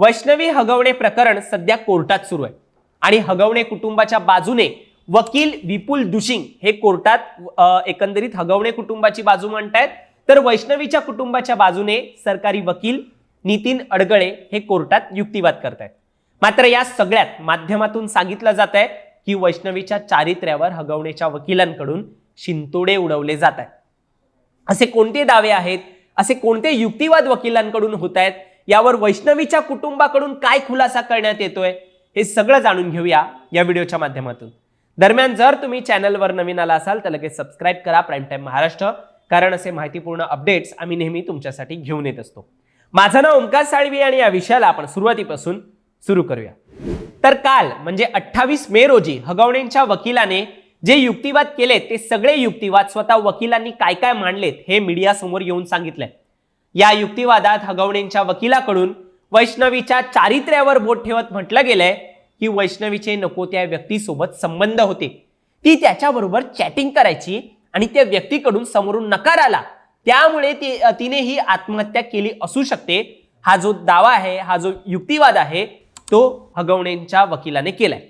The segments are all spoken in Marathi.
वैष्णवी हगवणे प्रकरण सध्या कोर्टात सुरू आहे. आणि हगवणे कुटुंबाच्या बाजूने वकील विपुल दुशिंग हे कोर्टात एकंदरीत हगवणे कुटुंबाची बाजू मांडतायत तर वैष्णवीच्या कुटुंबाच्या बाजूने सरकारी वकील नितीन अडगळे हे कोर्टात युक्तिवाद करतायत. मात्र या सगळ्यात माध्यमातून सांगितलं जात आहे की वैष्णवीच्या चारित्र्यावर हगवणेच्या वकिलांकडून शिंतोडे उडवले जात आहेत असे कोणते दावे आहेत? असे कोणते युक्तिवाद वकिलांकडून होत आहेत यावर वैष्णवीच्या कुटुंबाकडून काय खुलासा करण्यात येतोय हे सगळं जाणून घेऊया या व्हिडिओच्या माध्यमातून. दरम्यान जर तुम्ही चॅनलवर नवीन आला असाल तर लगेच सबस्क्राईब करा प्राईम टाइम महाराष्ट्र कारण असे माहितीपूर्ण अपडेट्स आम्ही नेहमी तुमच्यासाठी घेऊन येत असतो. माझं नाव ओमकार साळवी आणि या विषयाला आपण सुरुवातीपासून सुरू करूया. तर काल म्हणजे अठ्ठावीस मे रोजी हगवणेंच्या वकिलाने जे युक्तिवाद केले ते सगळे युक्तिवाद स्वतः वकिलांनी काय काय मांडलेत हे मीडिया समोर येऊन सांगितलंय. या युक्तिवादात हगवणेंच्या वकिलाकडून वैष्णवीच्या चारित्र्यावर बोट ठेवत म्हटलं गेलंय की वैष्णवीचे नको त्या व्यक्तीसोबत संबंध होते. ती त्याच्याबरोबर चॅटिंग करायची आणि त्या व्यक्तीकडून समोरून नकार आला. त्यामुळे ती तिने ही आत्महत्या केली असू शकते. हा जो दावा आहे हा जो युक्तिवाद आहे तो हगवणेंच्या वकिलाने केलाय.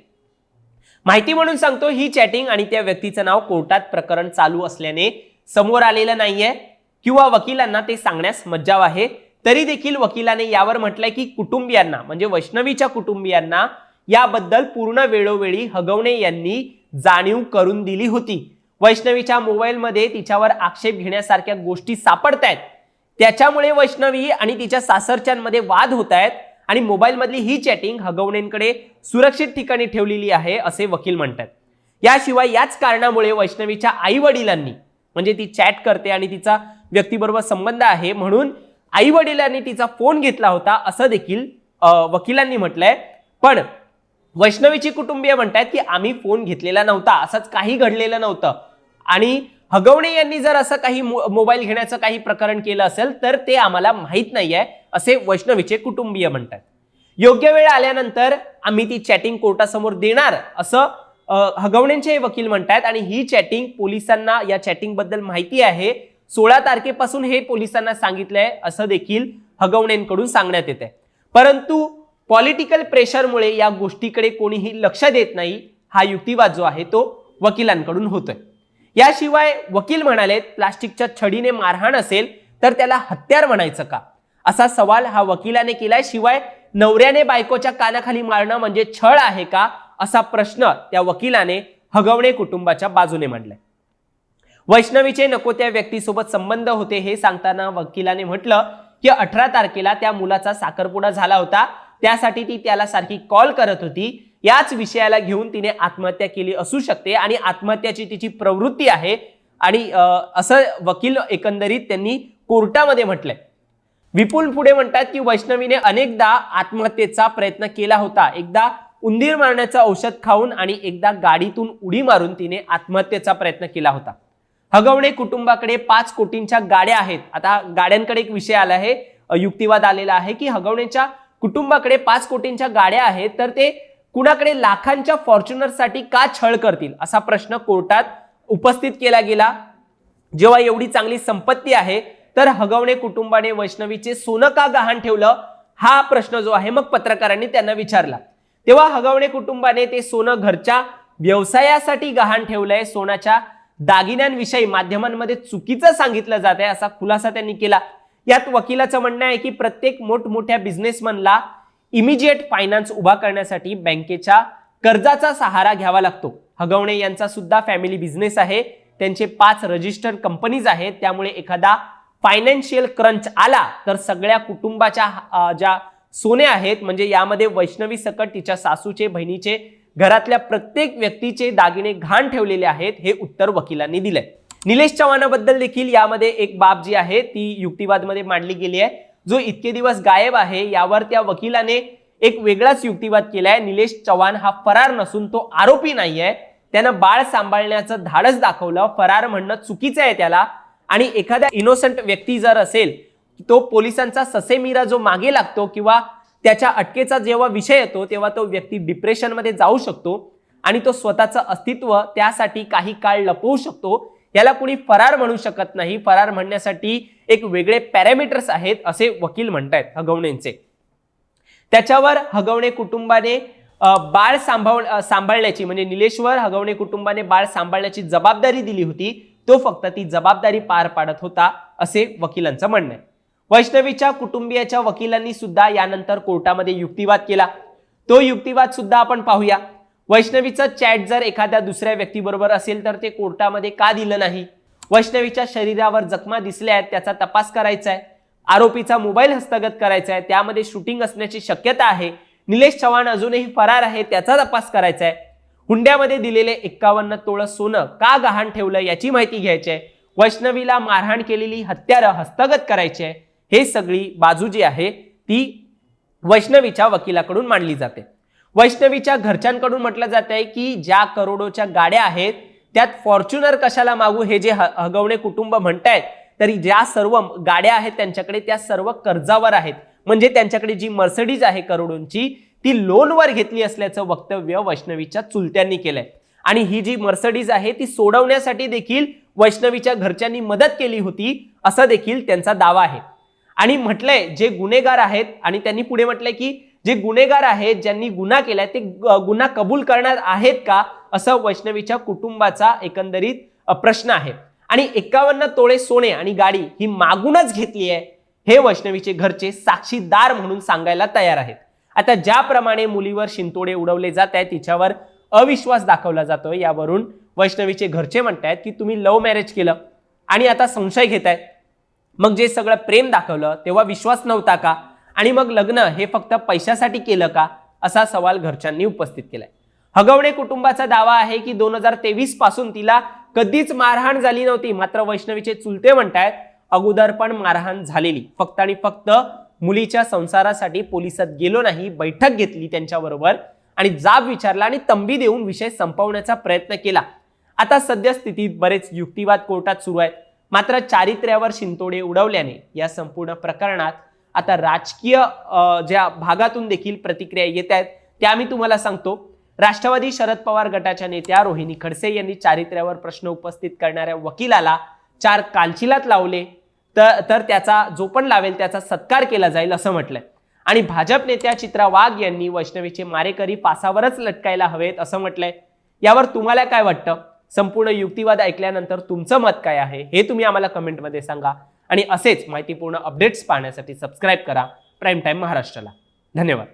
माहिती म्हणून सांगतो ही चॅटिंग आणि त्या व्यक्तीचं नाव कोर्टात प्रकरण चालू असल्याने समोर आलेलं नाहीये. किंवा वकिलांना ते सांगण्यास मज्जाव आहे. तरी देखील वकिलाने यावर म्हटलंय की कुटुंबियांना म्हणजे वैष्णवीच्या कुटुंबियांना याबद्दल पूर्ण वेळोवेळी हगवणे यांनी जाणीव करून दिली होती. वैष्णवीच्या मोबाईलमध्ये तिच्यावर आक्षेप घेण्यासारख्या गोष्टी सापडत आहेत त्याच्यामुळे वैष्णवी आणि तिच्या सासरच्यांमध्ये वाद होत आहेत आणि मोबाईलमधली ही चॅटिंग हगवणेंकडे सुरक्षित ठिकाणी ठेवलेली आहे असे वकील म्हणतात. याशिवाय याच कारणामुळे वैष्णवीच्या आई वडिलांनी म्हणजे ती चॅट करते आणि तिचा व्यक्तीबरोबर संबंध आहे म्हणून आई वडिलांनी तिचा फोन घेतला होता असं देखील वकिलांनी म्हटलंय. पण वैष्णवीची कुटुंबीय म्हणतात की आम्ही फोन घेतलेला नव्हता असंच काही घडलेलं नव्हतं. आणि हगवणे यांनी जर असं काही मो- मोबाईल घेण्याचं काही प्रकरण केलं असेल तर ते आम्हाला माहीत नाहीये असे वैष्णवीचे कुटुंबीय म्हणतात योग्य वेळ आल्यानंतर आम्ही ती चॅटिंग कोर्टासमोर देणार असं अ, हगवणेंचे वकील म्हणतात आणि ही चॅटिंग पोलिसांना या चॅटिंगबद्दल माहिती आहे. सोळा तारखेपासून हे पोलिसांना सांगितलंय असं देखील हगवणेंकडून सांगण्यात येत आहे परंतु पॉलिटिकल प्रेशरमुळे या गोष्टीकडे कोणीही लक्ष देत नाही हा युक्तिवाद जो आहे तो वकिलांकडून होतोय. याशिवाय वकील म्हणाले प्लास्टिकच्या छडीने मारहाण असेल तर त्याला हत्यार म्हणायचं का? असा सवाल हा वकिलाने केलाय. शिवाय नवऱ्याने बायकोच्या कानाखाली मारणं म्हणजे छळ आहे का? असा प्रश्न त्या वकिलाने हगवणे कुटुंबाच्या बाजूने मांडलाय. वैष्णवीचे नको त्या व्यक्तीसोबत संबंध होते हे सांगताना वकिलाने म्हटलं की अठरा तारखेला त्या मुलाचा साखरपुडा झाला होता. त्यासाठी ती त्याला सारखी कॉल करत होती. याच विषयाला घेऊन तिने आत्महत्या केली असू शकते आणि आत्महत्याची तिची प्रवृत्ती आहे. आणि असं वकील एकंदरीत त्यांनी कोर्टामध्ये म्हटलंय. विपुल पुढे म्हणतात की वैष्णवीने अनेकदा आत्महत्येचा प्रयत्न केला होता. एकदा उंदीर मारण्याचं औषध खाऊन आणि एकदा गाडीतून उडी मारून तिने आत्महत्येचा प्रयत्न केला होता. हगवणे कुटुंबाकडे पाच कोटींच्या गाड्या आहेत. आता गाड्यांकडे एक विषय आला आहे. युक्तिवाद आलेला आहे की हगवणेच्या कुटुंबाकडे पाच कोटींच्या गाड्या आहेत तर ते कुणाकडे लाखांच्या फॉर्च्युनरसाठी का छळ करतील असा प्रश्न कोर्टात उपस्थित केला गेला. जेव्हा एवढी चांगली संपत्ती आहे तर हगवणे कुटुंबाने वैष्णवीचे सोनं का गहाण ठेवलं? हा प्रश्न जो आहे मग पत्रकारांनी त्यांना विचारला. तेव्हा हगवणे कुटुंबाने ते सोनं घरच्या व्यवसायासाठी गहाण ठेवलंय. सोन्याच्या दागिन्यांविषयी माध्यमांमध्ये चुकीचं सांगितलं जात आहे असा खुलासा त्यांनी केला. यात वकिलाचं म्हणणं आहे की प्रत्येक मोठमोठ्या बिझनेसमनला इमिजिएट फायनान्स उभा करण्यासाठी बँकेच्या कर्जाचा सहारा घ्यावा लागतो. हगवणे यांचा सुद्धा फॅमिली बिझनेस आहे. त्यांचे पाच रजिस्टर्ड कंपनीज आहेत. त्यामुळे एखादा फायनान्शियल क्रंच आला तर सगळ्या कुटुंबाच्या ज्या सोने आहेत म्हणजे यामध्ये वैष्णवी सकट तिच्या सासूचे बहिणीचे घरातल्या प्रत्येक व्यक्तीचे दागिने घाण ठेवलेले आहेत हे उत्तर वकिलांनी दिलंय. निलेश चव्हाणाबद्दल देखील यामध्ये एक बाब जी आहे ती युक्तिवादमध्ये मांडली गेली आहे. जो इतके दिवस गायब आहे यावर त्या वकिलाने एक वेगळाच युक्तिवाद केलाय. निलेश चव्हाण हा फरार नसून तो आरोपी नाहीये. त्यानं बाळ सांभाळण्याचं धाडस दाखवलं. फरार म्हणणं चुकीचं आहे त्याला. आणि एखाद्या इनोसंट व्यक्ती जर असेल तो पोलिसांचा ससेमिरा जो मागे लागतो किंवा त्याच्या अटकेचा जेव्हा विषय येतो तेव्हा तो व्यक्ती डिप्रेशनमध्ये जाऊ शकतो आणि तो स्वतःचं अस्तित्व त्यासाठी काही काळ लपवू शकतो. याला कुणी फरार म्हणू शकत नाही. फरार म्हणण्यासाठी एक वेगळे पॅरामीटर्स आहेत असे वकील म्हणतायत हगवणेंचे. त्याच्यावर हगवणे कुटुंबाने बाळ सांभाळ सांभाळण्याची म्हणजे निलेश्वर हगवणे कुटुंबाने बाळ सांभाळण्याची जबाबदारी दिली होती. तो फक्त ती जबाबदारी पार पाडत होता असे वकिलांचं म्हणणं आहे. वैष्णवीच्या कुटुंबियाच्या वकिलांनी सुद्धा यानंतर कोर्टामध्ये युक्तिवाद केला. तो युक्तिवाद सुद्धा आपण पाहूया. वैष्णवीचं चॅट जर एखाद्या दुसऱ्या व्यक्तीबरोबर असेल तर ते कोर्टामध्ये का दिलं नाही? वैष्णवीच्या शरीरावर जखमा दिसल्या आहेत त्याचा तपास करायचा आहे आरोपीचा मोबाईल हस्तगत करायचा आहे त्यामध्ये शूटिंग असण्याची शक्यता आहे. निलेश चव्हाण अजूनही फरार आहे त्याचा तपास करायचा आहे हुंड्यामध्ये दिलेले एक्कावन्न तोळं सोनं का गहाण ठेवलं याची माहिती घ्यायची आहे वैष्णवीला मारहाण केलेली हत्यारं हस्तगत करायची आहे हे सगळी बाजू जी आहे ती वैष्णवीच्या वकिलाकडून मांडली जाते. वैष्णवीच्या घरच्यांकडून म्हटलं जात आहे की ज्या करोडोच्या गाड्या आहेत त्यात फॉर्च्युनर कशाला मागू हे जे ह- हगवणे कुटुंब म्हणतायत तरी ज्या सर्व गाड्या आहेत त्यांच्याकडे त्या सर्व कर्जावर आहेत. म्हणजे त्यांच्याकडे जी मर्सडीज आहे करोडोंची ती लोनवर घेतली असल्याचं वक्तव्य वैष्णवीच्या चुलत्यांनी केलंय. आणि ही जी मर्सडीज आहे ती सोडवण्यासाठी देखील वैष्णवीच्या घरच्यांनी मदत केली होती असं देखील त्यांचा दावा आहे. आणि म्हटलंय जे गुन्हेगार आहेत आणि त्यांनी पुढे म्हटलंय की जे गुन्हेगार आहेत ज्यांनी गुन्हा केलाय ते गुन्हा कबूल करणार आहेत का असं वैष्णवीच्या कुटुंबाचा एकंदरीत प्रश्न आहे. आणि एकावन्न तोळे सोने आणि गाडी ही मागूनच घेतली आहे हे वैष्णवीचे घरचे साक्षीदार म्हणून सांगायला तयार आहेत. आता ज्याप्रमाणे मुलीवर शिंतोडे उडवले जात आहेत तिच्यावर अविश्वास दाखवला जातोय यावरून वैष्णवीचे घरचे म्हणतायत की तुम्ही लव्ह मॅरेज केलं आणि आता संशय घेतायत. मग जे सगळं प्रेम दाखवलं तेव्हा विश्वास नव्हता का? आणि मग लग्न हे फक्त पैशासाठी केलं का? असा सवाल घरच्यांनी उपस्थित केलाय. हगवणे कुटुंबाचा दावा आहे की दोन हजार तेवीसपासून तिला कधीच मारहाण झाली नव्हती. मात्र वैष्णवीचे चुलते म्हणतायत अगोदर पण मारहाण झालेली. फक्त आणि फक्त मुलीच्या संसारासाठी पोलिसात गेलो नाही बैठक घेतली त्यांच्याबरोबर आणि जाब विचारला आणि तंबी देऊन विषय संपवण्याचा प्रयत्न केला. आता सद्यस्थितीत बरेच युक्तिवाद कोर्टात सुरू आहेत. मात्र चारित्र्यावर शिंतोडे उडवल्याने या संपूर्ण प्रकरणात आता राजकीय ज्या भागातून देखील प्रतिक्रिया येत आहेत त्या मी तुम्हाला सांगतो. राष्ट्रवादी शरद पवार गटाच्या नेत्या रोहिणी खडसे यांनी चारित्र्यावर प्रश्न उपस्थित करणाऱ्या वकिलाला चार कांचिलात लावले. तर तर त्याचा जो पण लावेल त्याचा सत्कार केला जाईल असं म्हटलंय. आणि भाजप नेत्या चित्रा वाघ यांनी वैष्णवीचे मारेकरी पासावरच लटकायला हवेत असं म्हटलंय. यावर तुम्हाला काय वाटतं? संपूर्ण युक्तिवाद ऐकल्यानंतर तुमचं मत काय आहे हे तुम्ही आम्हाला कमेंटमध्ये सांगा. आणि असेच माहितीपूर्ण अपडेट्स पाहण्यासाठी सबस्क्राईब करा. प्राईम टाईम महाराष्ट्राला. धन्यवाद.